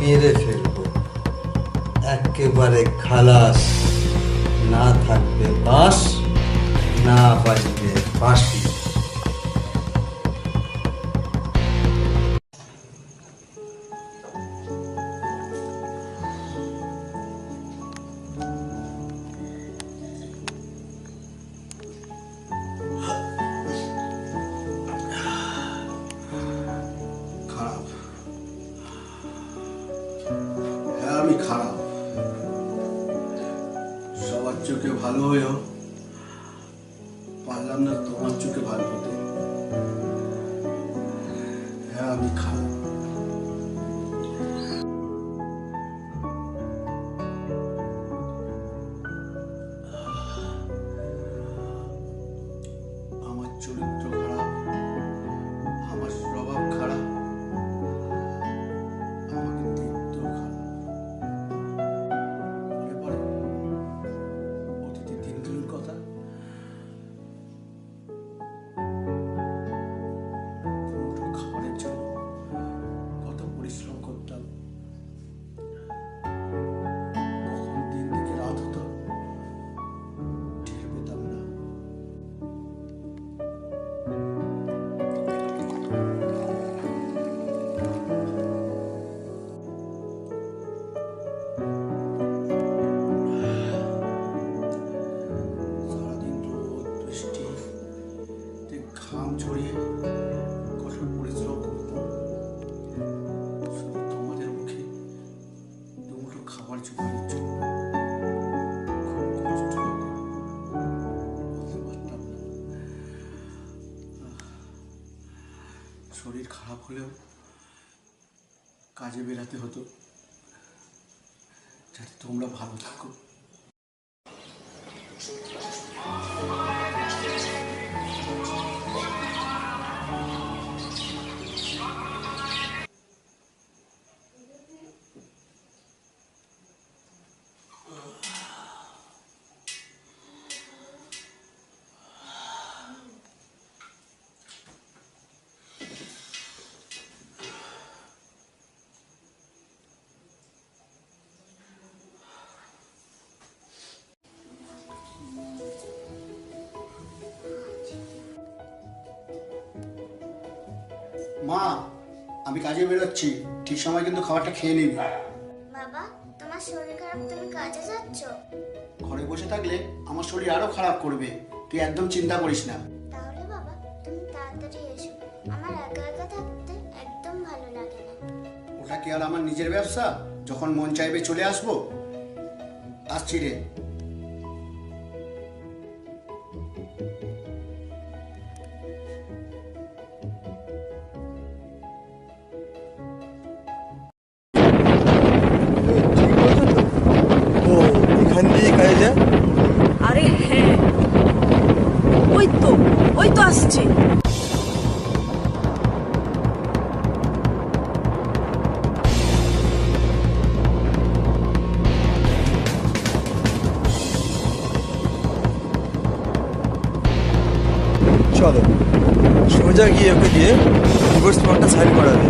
মেরে ফেলব। একেবারে খালাস। না থাকবে বাস না বাজবে বাঁশি। খারাপ। সবার চোখে ভালো হয়েও পারলাম না তোমার চোখে ভালো হতে। হ্যাঁ আমি খারাপ। আমার চরিত্র শরীর খারাপ হলেও কাজে বেরাতে হতো। যাতে তোমরা ভালো থাকো। মা আমি কাজে বেরোচ্ছি। ঠিক সময় কিন্তু খাবারটা খেয়ে নিবি। বাবা তোমার শরীর খারাপ তুমি কাজে যাচ্ছ? ঘরে বসে থাকলে আমার শরীর আরও খারাপ করবে। তুই একদম চিন্তা করিস না। তাহলে বাবা তুমি তাড়াতাড়ি এসো। আমার একা একা থাকতে একদম ভালো লাগে না। ওটা কি আর আমার নিজের ব্যবসা? যখন মন চাইবে চলে আসব? আসছি রে। ওই তো ওই তো আসছে। চলো সোজা গিয়ে ওকে দিয়ে ডিভোর্স পেপারটা সাইন করাবে।